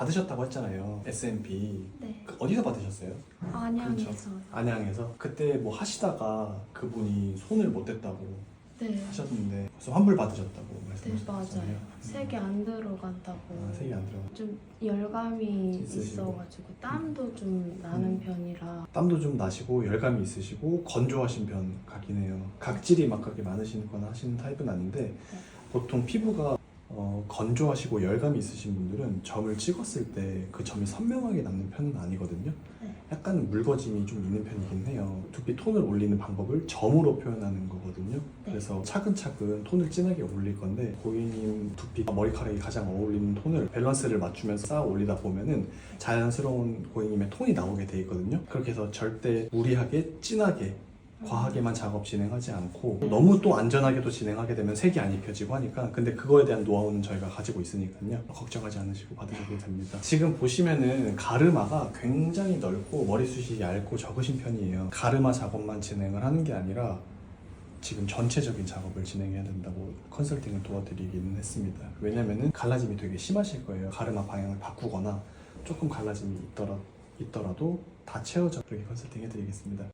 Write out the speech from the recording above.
받으셨다고 했잖아요. S&P. 네. 그 어디서 받으셨어요? 안양에서. 안양에서. 그때 뭐 하시다가 그분이 손을 못 댔다고 네. 하셨는데 그래서 환불 받으셨다고 네 말씀하셨잖아요. 맞아요. 색이 안 들어간다고. 아, 색이 안 들어가. 좀 열감이 있으시고. 있어가지고 땀도 좀 나는 음. 편이라. 땀도 좀 나시고 열감이 있으시고 건조하신 편 같긴 해요. 각질이 막 그렇게 많으시거나 하시는 타입은 아닌데 보통 피부가 어, 건조하시고 열감이 있으신 분들은 점을 찍었을 때 그 점이 선명하게 남는 편은 아니거든요. 네. 약간 mul거짐이 좀 있는 편이긴 해요. 두피 톤을 올리는 방법을 점으로 표현하는 거거든요. 네. 그래서 차근차근 톤을 진하게 올릴 건데 고객님 두피 머리카락이 가장 어울리는 톤을 밸런스를 맞추면서 쌓아 올리다 보면은 자연스러운 고객님의 톤이 나오게 돼 있거든요. 그렇게 해서 절대 무리하게 진하게 과하게만 작업 진행하지 않고 너무 또 안전하게도 진행하게 되면 색이 안 입혀지고 하니까 근데 그거에 대한 노하우는 저희가 가지고 있으니까요. 걱정하지 않으시고 받으셔도 됩니다. 지금 보시면은 가르마가 굉장히 넓고 머리숱이 얇고 적으신 편이에요. 가르마 작업만 진행을 하는 게 아니라 지금 전체적인 작업을 진행해야 된다고 컨설팅을 도와드리기는 했습니다. 왜냐면은 갈라짐이 되게 심하실 거예요. 가르마 방향을 바꾸거나 조금 갈라짐이 있더라, 있더라도 다 채워져 그렇게 컨설팅 해드리겠습니다